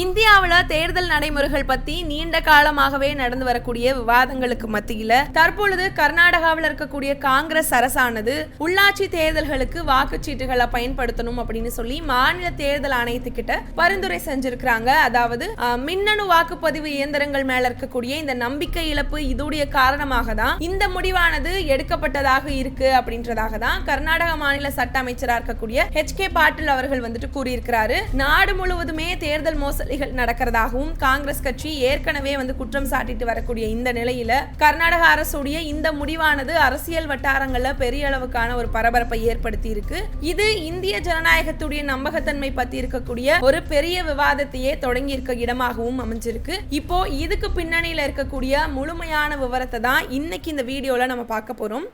இந்தியாவில் தேர்தல் நடைமுறைகள் பத்தி நீண்ட காலமாகவே நடந்து வரக்கூடிய விவாதங்களுக்கு மத்தியில தற்பொழுது கர்நாடகாவில் இருக்கக்கூடிய காங்கிரஸ் அரசானது உள்ளாட்சி தேர்தல்களுக்கு வாக்குச்சீட்டுகளை பயன்படுத்தணும் அப்படின்னு சொல்லி மாநில தேர்தல் ஆணையத்துக்கிட்ட பரிந்துரை செஞ்சிருக்கிறாங்க. அதாவது மின்னணு வாக்குப்பதிவு இயந்திரங்கள் மேல இருக்கக்கூடிய இந்த நம்பிக்கை இழப்பு இதுடைய காரணமாக தான் இந்த முடிவானது எடுக்கப்பட்டதாக இருக்கு அப்படின்றதாக தான் கர்நாடக மாநில சட்ட அமைச்சராக இருக்கக்கூடிய ஹெச் கே பாட்டில் அவர்கள் வந்துட்டு கூறியிருக்கிறாரு. நாடு முழுவதுமே தேர்தல் மோசடிகள் நடக்கிறதாகவும் காங்கிரஸ் கட்சி ஏற்கனவே வந்து குற்றம் சாட்டிட்டு வரக்கூடிய இந்த நிலையில கர்நாடக அரசுடைய இந்த முடிவானது அரசியல் வட்டாரங்கள்ல பெரிய அளவுக்கான ஒரு பரபரப்பை ஏற்படுத்தி இருக்கு. இது இந்திய ஜனநாயகத்துடைய நம்பகத்தன்மை பத்தி இருக்கக்கூடிய ஒரு பெரிய விவாதத்தையே தொடங்கி இருக்க இடமாகவும் அமைஞ்சிருக்கு. இப்போ இதுக்கு பின்னணியில இருக்கக்கூடிய முழுமையான விவரத்தை தான் இன்னைக்கு இந்த வீடியோல நம்ம பார்க்க போறோம்.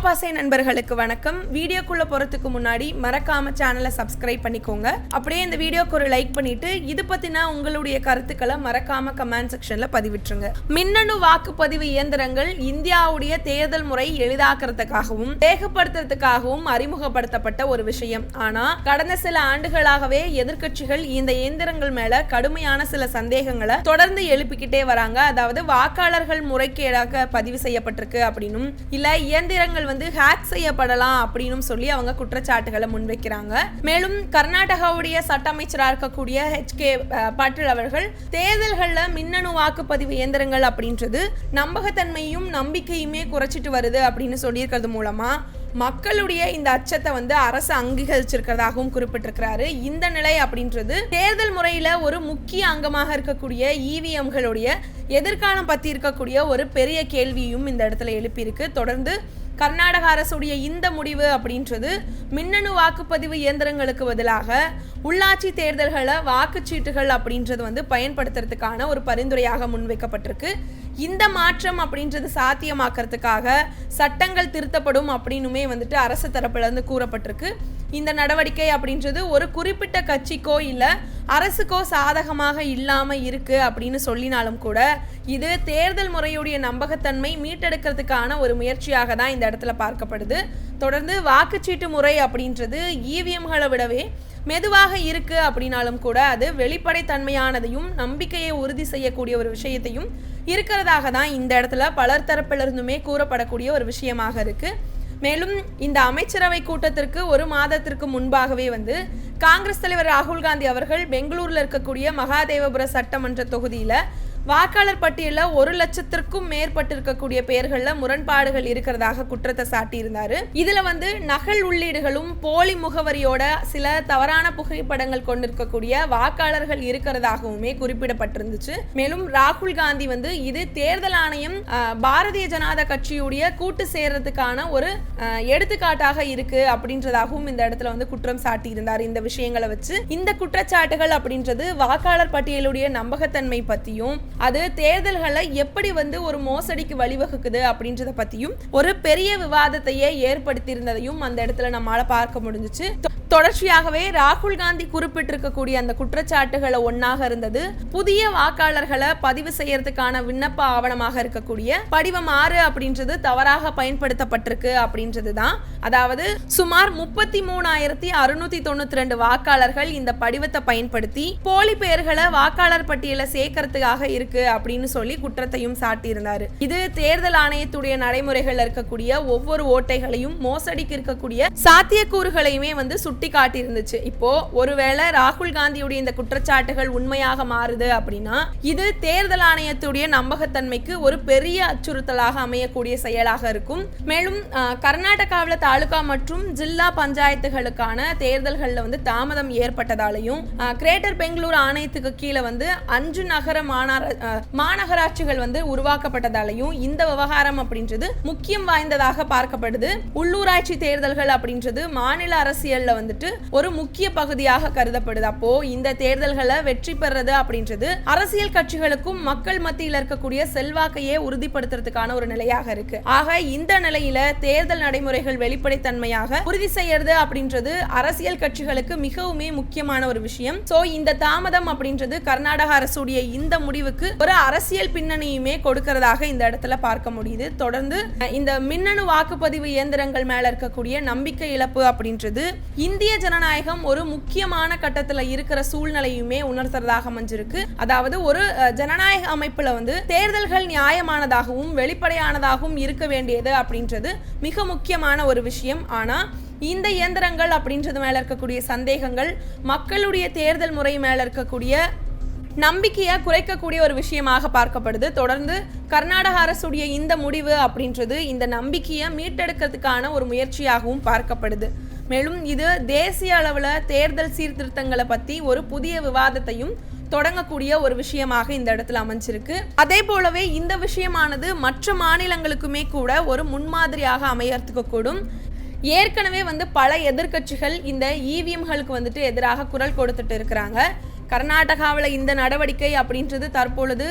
கோபாசை நண்பர்களுக்கு வணக்கம். வீடியோக்குள்ள போறதுக்கு முன்னாடி மறக்காம சேனலை சப்ஸ்கிரைப் பண்ணிக்கோங்க. அப்படியே இந்த வீடியோக்கு ஒரு லைக் பண்ணிட்டு இது பத்தினா உங்களுடைய கருத்துக்களை மறக்காம கமெண்ட் செக்ஷன்ல பதிவிட்டுருங்க. மின்னணு வாக்குப்பதிவு இயந்திரங்கள் இந்தியாவுடைய தேர்தல் முறை எளிதாக்குறதுக்காகவும் வேகப்படுத்துறதுக்காகவும் அறிமுகப்படுத்தப்பட்ட ஒரு விஷயம். ஆனா கடந்த சில ஆண்டுகளாகவே எதிர்கட்சிகள் இந்த இயந்திரங்கள் மேல கடுமையான சில சந்தேகங்களை தொடர்ந்து எழுப்பிக்கிட்டே வராங்க. அதாவது வாக்காளர்கள் முறைகேடாக பதிவு செய்யப்பட்டிருக்கு அப்படின்னும் இல்ல இயந்திரங்கள் வந்து ஹேக் செய்யப்படலாம் அப்படின்னும் சொல்லி அவங்க குற்றச்சாட்டுகளை முன்வைக்கிறாங்க. மேலும் கர்நாடகாவுடைய சட்ட அமைச்சராக இருக்கக்கூடிய ஹெச் கே பாட்டில் அவர்கள் தேர்தல்களில் மின்னணு வாக்குப்பதிவு இயந்திரங்கள் அப்படின்றது நம்பகத்தன்மையும் நம்பிக்கையுமே குறைச்சிட்டு வருது அப்படின்னு சொல்லியிருக்கிறது மூலமா மக்களுடைய இந்த அச்சத்தை வந்து அரசு அங்கீகரிச்சிருக்கிறதாகவும் குறிப்பிட்டிருக்கிறாரு. இந்த நிலை அப்படின்றது தேர்தல் முறையில ஒரு முக்கிய அங்கமாக இருக்கக்கூடிய இவிஎம்களுடைய எதிர்காலம் பத்தி இருக்கக்கூடிய ஒரு பெரிய கேள்வியும் இந்த இடத்துல எழுப்பியிருக்கு. தொடர்ந்து கர்நாடக அரசுடைய இந்த முடிவு அப்படின்றது மின்னணு வாக்குப்பதிவு இயந்திரங்களுக்கு பதிலாக உள்ளாட்சி தேர்தல்களை வாக்குச்சீட்டுகள் அப்படின்றது வந்து பயன்படுத்துறதுக்கான ஒரு பரிந்துரையாக முன்வைக்கப்பட்டிருக்கு. இந்த மாற்றம் அப்படின்றது சாத்தியமாக்கிறதுக்காக சட்டங்கள் திருத்தப்படும் அப்படின்னுமே வந்துட்டு அரசு தரப்புல இருந்து கூறப்பட்டிருக்கு. இந்த நடவடிக்கை அப்படின்றது ஒரு குறிப்பிட்ட கட்சிக்கோ இல்லை அரசுக்கோ சாதகமாக இல்லாமல் இருக்குது அப்படின்னு சொல்லினாலும் கூட இது தேர்தல் முறையுடைய நம்பகத்தன்மை மீட்டெடுக்கிறதுக்கான ஒரு முயற்சியாக தான் இந்த இடத்துல பார்க்கப்படுது. தொடர்ந்து வாக்குச்சீட்டு முறை அப்படின்றது இவிஎம்களை விடவே மெதுவாக இருக்கு அப்படின்னாலும் கூட அது வெளிப்படைத்தன்மையானதையும் நம்பிக்கையை உறுதி செய்யக்கூடிய ஒரு விஷயத்தையும் இருக்கிறதாக தான் இந்த இடத்துல பலர் தரப்பிலிருந்துமே கூறப்படக்கூடிய ஒரு விஷயமாக இருக்குது மேலும் இந்த அமைச்சரவை கூட்டத்திற்கு ஒரு மாதத்திற்கு முன்பாகவே வந்து காங்கிரஸ் தலைவர் ராகுல் காந்தி அவர்கள் பெங்களூர்ல இருக்கக்கூடிய மகாதேவபுர சட்டமன்ற தொகுதியில வாக்காளர் பட்டியலில் ஒரு லட்சத்திற்கும் மேற்பட்டிருக்கக்கூடிய பெயர்களில் முரண்பாடுகள் இருக்கிறதாக குற்றத்தை சாட்டியிருந்தாரு. இதுல வந்து நகல் உள்ளீடுகளும் போலி முகவரியோட சில தவறான புகைப்படங்கள் கொண்டிருக்கக்கூடிய வாக்காளர்கள் இருக்கிறதாகவுமே குறிப்பிடப்பட்டிருந்துச்சு. மேலும் ராகுல் காந்தி வந்து இது தேர்தல் ஆணையம் பாரதிய ஜனதா கட்சியுடைய கூட்டு சேர்றதுக்கான ஒரு எடுத்துக்காட்டாக இருக்கு அப்படின்றதாகவும் இந்த இடத்துல வந்து குற்றம் சாட்டியிருந்தார் இந்த விஷயங்களை வச்சு. இந்த குற்றச்சாட்டுகள் அப்படின்றது வாக்காளர் பட்டியலுடைய நம்பகத்தன்மை பத்தியும் அது தேர்தல்களை எப்படி வந்து ஒரு மோசடிக்கு வழிவகுக்குது அப்படின்றத பத்தியும் ஒரு பெரிய விவாதத்தையே ஏற்படுத்தியிருந்ததையும் அந்த இடத்துல நம்மால பார்க்க முடிஞ்சுச்சு. தொடர்ச்சியாகவே ராகுல் காந்தி குறிப்பிட்டிருக்கக்கூடிய அந்த குற்றச்சாட்டுகளை ஒன்னாக இருந்தது. புதிய வாக்காளர்களை பதிவு செய்யறதுக்கான விண்ணப்ப ஆவணமாக இருக்கக்கூடிய படிவம் ஆறு அப்படின்றது தவறாக பயன்படுத்தப்பட்டிருக்கு அப்படின்றது தான் அதாவது சுமார் முப்பத்தி மூணாயிரத்தி அறுநூத்தி தொண்ணூத்தி ரெண்டு வாக்காளர்கள் இந்த படிவத்தை பயன்படுத்தி போலி பெயர்களை வாக்காளர் பட்டியல சேர்க்கறதுக்காக இருக்கு அப்படின்னு சொல்லி குற்றத்தையும் சாட்டியிருந்தாரு. இது தேர்தல் ஆணையத்துடைய நடைமுறைகள் இருக்கக்கூடிய ஒவ்வொரு ஓட்டைகளையும் மோசடிக்கு இருக்கக்கூடிய சாத்தியக்கூறுகளையுமே வந்து சுட்டி காட்டியிருந்துச்சு இப்போ ஒருவேளை ராகுல் காந்தியுடைய இந்த குற்றச்சாட்டுகள் உண்மையாக மாறுது அப்படின்னா இது தேர்தல் ஆணையத்துடைய நம்பகத்தன்மைக்கு ஒரு பெரிய அச்சுறுத்தலாக அமையக்கூடிய செயலாக இருக்கும். மேலும் அஹ், கர்நாடகாவில் தாலுகா மற்றும் ஜில்லா பஞ்சாயத்துகளுக்கான தேர்தல்களில் வந்து தாமதம் ஏற்பட்டதாலையும் கிரேட்டர் பெங்களூர் ஆணையத்துக்கு கீழே வந்து அஞ்சு நகர மாநகராட்சிகள் வந்து உருவாக்கப்பட்டதாலையும் இந்த விவகாரம் அப்படின்றது முக்கியம் வாய்ந்ததாக பார்க்கப்படுது. உள்ளூராட்சி தேர்தல்கள் அப்படின்றது மாநில அரசியல்ல வந்துட்டு ஒரு முக்கிய பகுதியாக கருதப்படுது. அப்போ இந்த தேர்தல்களை வெற்றி பெறது அப்படின்றது அரசியல் கட்சிகளுக்கும் மக்கள் மத்தியில் இருக்கக்கூடிய செல்வாக்கையே உறுதிப்படுத்துறதுக்கான ஒரு நிலையாக இருக்கு. ஆக இந்த நிலையில தேர்தல் நடைமுறைகள் வெளிப்படைத்தன்மையாக உறுதி செய்யறது அப்படின்றது அரசியல் கட்சிகளுக்கு மிகவுமே முக்கியமான ஒரு விஷயம். சோ இந்த தாமதம் அப்படின்றது கர்நாடக அரசுடைய இந்த முடிவுக்கு ஒரு அரசியல் பின்னணியுமே கொடுக்கறதாக இந்த இடத்துல பார்க்க முடியுது. தொடர்ந்து இந்த மின்னணு வாக்குப்பதிவு இயந்திரங்கள் மேல இருக்கக்கூடிய நம்பிக்கை இழப்பு அப்படின்றது இந்திய ஜனநாயகம் ஒரு முக்கியமான கட்டத்துல இருக்கிற சூழ்நிலையுமே உணர்த்துறதாக அமைஞ்சிருக்கு. அதாவது ஒரு ஜனநாயக அமைப்புல வந்து தேர்தல்கள் நியாயமானதாகவும் வெளிப்படையானதாகவும் இருக்க வேண்டியது அப்படின்றது மிக முக்கியமான ஒரு விஷயம். ஆனால் இந்த இயந்திரங்கள் அப்படின்றது மேலே இருக்கக்கூடிய சந்தேகங்கள் மக்களுடைய தேர்தல் முறை மேலே இருக்கக்கூடிய நம்பிக்கையை குறைக்கக்கூடிய ஒரு விஷயமாக பார்க்கப்படுது. தொடர்ந்து கர்நாடக அரசுடைய இந்த முடிவு அப்படின்றது இந்த நம்பிக்கையை மீட்டெடுக்கிறதுக்கான ஒரு முயற்சியாகவும் பார்க்கப்படுது. மேலும் இது தேசிய அளவில் தேர்தல் சீர்திருத்தங்களை பற்றி ஒரு புதிய விவாதத்தையும் தொடங்கக்கூடிய ஒரு விஷயமாக இந்த இடத்துல அமைஞ்சிருக்கு. அதே போலவே இந்த விஷயமானது மற்ற மாநிலங்களுக்குமே கூட ஒரு முன்மாதிரியாக அமையறதுக்கு கூடும் ஏற்கனவே வந்து பல எதிர்கட்சிகள் இந்த இவிஎம்களுக்கு வந்துட்டு எதிராக குரல் கொடுத்துட்டு இருக்கிறாங்க. கர்நாடகாவில் இந்த நடவடிக்கை அப்படின்றது தற்பொழுது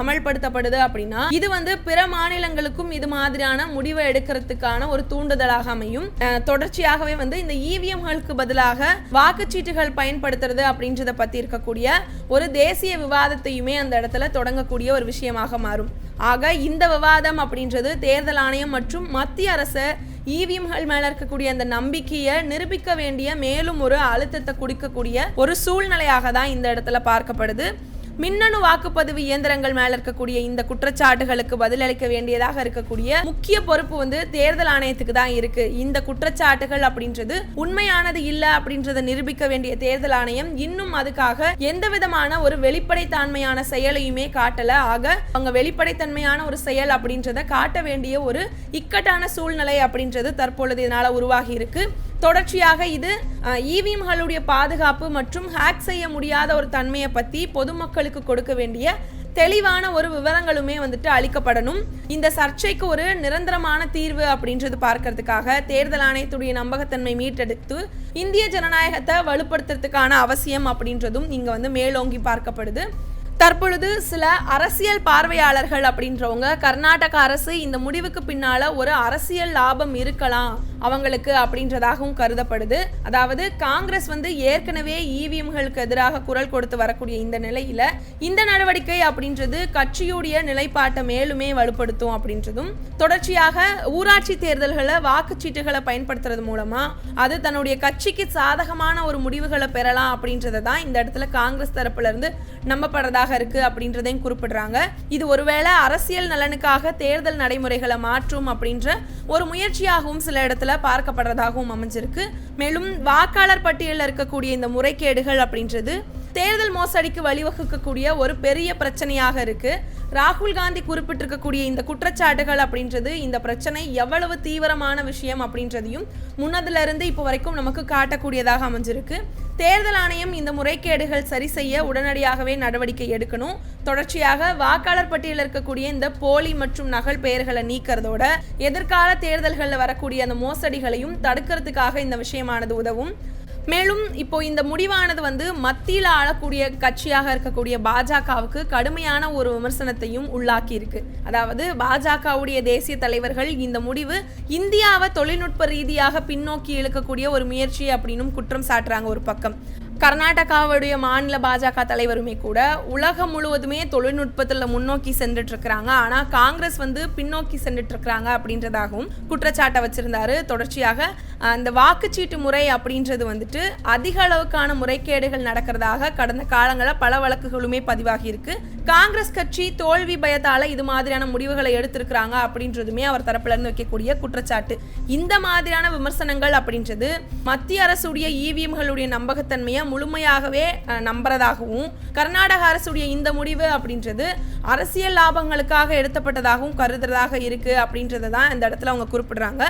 அமல்படுத்தப்படுது அப்படின்னா இது வந்து பிற மாநிலங்களுக்கும் இது மாதிரியான முடிவை எடுக்கிறதுக்கான ஒரு தூண்டுதலாக அமையும். தொடர்ச்சியாகவே வந்து இந்த இவிஎம்களுக்கு பதிலாக வாக்குச்சீட்டுகள் பயன்படுத்துறது அப்படின்றத பத்தி இருக்கக்கூடிய ஒரு தேசிய விவாதத்தையுமே அந்த இடத்துல தொடங்கக்கூடிய ஒரு விஷயமாக மாறும். ஆக இந்த விவாதம் அப்படின்றது தேர்தல் ஆணையம் மற்றும் மத்திய அரசு இவிஎம்கள் மேல இருக்கக்கூடிய அந்த நம்பிக்கையை நிரூபிக்க வேண்டிய மேலும் ஒரு அழுத்தத்தை குடிக்கக்கூடிய ஒரு சூழ்நிலையாக தான் இந்த இடத்துல பார்க்கப்படுது. மின்னணு வாக்குப்பதிவு இயந்திரங்கள் மேல இருக்கக்கூடிய இந்த குற்றச்சாட்டுகளுக்கு பதிலளிக்க வேண்டியதாக இருக்கக்கூடிய முக்கிய பொறுப்பு வந்து தேர்தல் ஆணையத்துக்கு தான் இருக்கு. இந்த குற்றச்சாட்டுகள் அப்படின்றது உண்மையானது இல்ல அப்படின்றத நிரூபிக்க வேண்டிய தேர்தல் ஆணையம் இன்னும் அதுக்காக எந்த விதமான ஒரு வெளிப்படைத்தன்மையான செயலையுமே காட்டல. ஆக அவங்க வெளிப்படைத்தன்மையான ஒரு செயல் அப்படின்றத காட்ட வேண்டிய ஒரு இக்கட்டான சூழ்நிலை அப்படின்றது தற்பொழுது இதனால உருவாகி இருக்கு. தொடர்ச்சியாக இது இவிஎம்களுடைய பாதுகாப்பு மற்றும் ஹேக் செய்ய முடியாத ஒரு தன்மையை பற்றி பொதுமக்களுக்கு கொடுக்க வேண்டிய தெளிவான ஒரு விவரங்களுமே வந்துட்டு அளிக்கப்படணும். இந்த சர்ச்சைக்கு ஒரு நிரந்தரமான தீர்வு அப்படின்றது பார்க்கறதுக்காக தேர்தல் ஆணையத்துடைய நம்பகத்தன்மை மீட்டெடுத்து இந்திய ஜனநாயகத்தை வலுப்படுத்துறதுக்கான அவசியம் அப்படின்றதும் இங்க வந்து மேலோங்கி பார்க்கப்படுது. தற்பொழுது சில அரசியல் பார்வையாளர்கள் அப்படின்றவங்க கர்நாடக அரசு இந்த முடிவுக்கு பின்னால ஒரு அரசியல் லாபம் இருக்கலாம் அவங்களுக்கு அப்படின்றதாகவும் கருதப்படுது. அதாவது காங்கிரஸ் வந்து ஏற்கனவே இவிஎம்களுக்கு எதிராக குரல் கொடுத்து வரக்கூடிய இந்த நிலையில இந்த நடவடிக்கை அப்படின்றது கட்சியுடைய நிலைப்பாட்டை மேலுமே வலுப்படுத்தும் அப்படின்றதும் தொடர்ச்சியாக ஊராட்சி தேர்தல்களை வாக்குச்சீட்டுகளை பயன்படுத்துறது மூலமா அது தன்னுடைய கட்சிக்கு சாதகமான ஒரு முடிவுகளை பெறலாம் அப்படின்றத தான் இந்த இடத்துல காங்கிரஸ் தரப்புல இருந்து நம்பப்படுறதாக இருக்கு அப்படின்றதையும் குறிப்பிடுறாங்க. இது ஒருவேளை அரசியல் நலனுக்காக தேர்தல் நடைமுறைகளை மாற்றும் அப்படின்ற ஒரு முயற்சியாகவும் சில இடத்துல பார்க்கப்படுறதாகவும் அமைஞ்சிருக்கு. மேலும் வாக்காளர் பட்டியலில் இருக்கக்கூடிய இந்த முறைகேடுகள் அப்படின்றது தேர்தல் மோசடிக்கு வழிவகுக்கக்கூடிய ஒரு பெரிய பிரச்சனையாக இருக்கு. ராகுல் காந்தி குறிப்பிட்டிருக்கக்கூடிய இந்த குற்றச்சாட்டுகள் அப்படின்றது இந்த பிரச்சனை எவ்வளவு தீவிரமான விஷயம் அப்படின்றதையும் முன்னதுல இருந்து இப்போ வரைக்கும் நமக்கு காட்டக்கூடியதாக அமைஞ்சிருக்கு. தேர்தல் ஆணையம் இந்த முறைகேடுகள் சரி செய்ய உடனடியாகவே நடவடிக்கை எடுக்கணும். தொடர்ச்சியாக வாக்காளர் பட்டியலில் இருக்கக்கூடிய இந்த போலி மற்றும் நகல் பெயர்களை நீக்கிறதோட எதிர்கால தேர்தல்களில் வரக்கூடிய அந்த மோசடிகளையும் தடுக்கிறதுக்காக இந்த விஷயமானது உதவும். மேலும் இப்போ இந்த முடிவானது வந்து மத்தியில் ஆளக்கூடிய கட்சியாக இருக்கக்கூடிய பாஜகவுக்கு கடுமையான ஒரு விமர்சனத்தையும் உள்ளாக்கி இருக்கு அதாவது பாஜகவுடைய தேசிய தலைவர்கள் இந்த முடிவு இந்தியாவை தொழில்நுட்ப ரீதியாக பின்னோக்கி இழுக்கக்கூடிய ஒரு முயற்சி அப்படின்னும் குற்றம் சாட்டுறாங்க ஒரு பக்கம். கர்நாடகாவுடைய மாநில பாஜக தலைவருமே கூட உலகம் முழுவதுமே தொழில்நுட்பத்தில் முன்னோக்கி சென்றுட்டு இருக்கிறாங்க ஆனால் காங்கிரஸ் வந்து பின்னோக்கி சென்றுட்டு இருக்கிறாங்க அப்படின்றதாகவும் குற்றச்சாட்டை வச்சிருந்தாரு. தொடர்ச்சியாக அந்த வாக்குச்சீட்டு முறை அப்படின்றது வந்துட்டு அதிக அளவுக்கான முறைகேடுகள் நடக்கிறதாக கடந்த காலங்களில் பல வழக்குகளுமே பதிவாகி இருக்கு காங்கிரஸ் கட்சி தோல்வி பயத்தால இது மாதிரியான முடிவுகளை எடுத்திருக்கிறாங்க அப்படின்றதுமே அவர் தரப்புல இருந்து வைக்கக்கூடிய குற்றச்சாட்டு. இந்த மாதிரியான விமர்சனங்கள் அப்படின்றது மத்திய அரசுடைய இவிஎம்களுடைய நம்பகத்தன்மையை முழுமையாகவே நம்புறதாகவும் கர்நாடக அரசுடைய இந்த முடிவு அப்படின்றது அரசியல் லாபங்களுக்காக எடுத்தப்பட்டதாகவும் கருதுறதாக இருக்கு அப்படின்றத தான் இந்த இடத்துல அவங்க குறிப்பிடுறாங்க.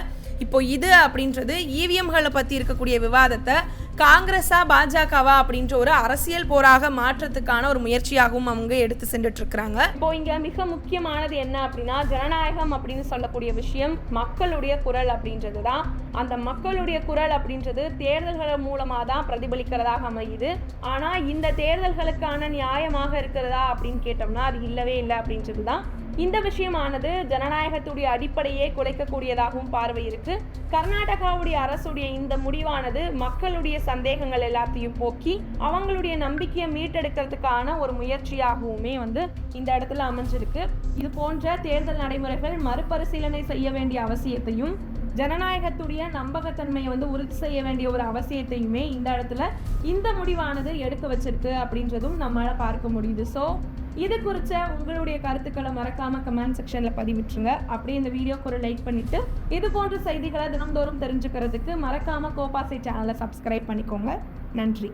இப்போ இது அப்படின்றது இவிஎம்களை பற்றி இருக்கக்கூடிய விவாதத்தை காங்கிரஸா பாஜகவா அப்படின்ற ஒரு அரசியல் போராக மாற்றத்துக்கான ஒரு முயற்சியாகவும் அவங்க எடுத்து சென்றுட்டு இருக்கிறாங்க இப்போ இங்க மிக முக்கியமானது என்ன அப்படின்னா ஜனநாயகம் அப்படின்னு சொல்லக்கூடிய விஷயம் மக்களுடைய குரல் அப்படின்றது தான் அந்த மக்களுடைய குரல் அப்படின்றது தேர்தல்கள் மூலமாக தான் பிரதிபலிக்கிறதாக அமையுது. ஆனால் இந்த தேர்தல்களுக்கான நியாயமாக இருக்கிறதா அப்படின்னு கேட்டோம்னா அது இல்லவே இல்லை அப்படின்றது தான் இந்த விஷயமானது ஜனநாயகத்துடைய அடிப்படையே குலைக்கக்கூடியதாகவும் பார்வை இருக்கு. கர்நாடகாவுடைய அரசுடைய இந்த முடிவானது மக்களுடைய சந்தேகங்கள் எல்லாத்தையும் போக்கி அவங்களுடைய நம்பிக்கையை மீட்டெடுக்கிறதுக்கான ஒரு முயற்சியாகவுமே வந்து இந்த இடத்துல அமைஞ்சிருக்கு. இது போன்ற தேர்தல் நடைமுறைகள் மறுபரிசீலனை செய்ய வேண்டிய அவசியத்தையும் ஜனநாயகத்துடைய நம்பகத்தன்மையை வந்து உறுதி செய்ய வேண்டிய ஒரு அவசியத்தையுமே இந்த இடத்துல இந்த முடிவானது எடுக்க வச்சிருக்கு அப்படின்றதும் நம்மளால் பார்க்க முடியுது. ஸோ இது குறித்த உங்களுடைய கருத்துக்களை மறக்காமல் கமெண்ட் செக்ஷனில் பதிவிட்டுருங்க. அப்படியே இந்த வீடியோக்கு ஒரு லைக் பண்ணிவிட்டு இது போன்ற செய்திகளை தினம்தோறும் தெரிஞ்சுக்கிறதுக்கு மறக்காமல் கோபாசை சேனலை சப்ஸ்கிரைப் பண்ணிக்கோங்க. நன்றி.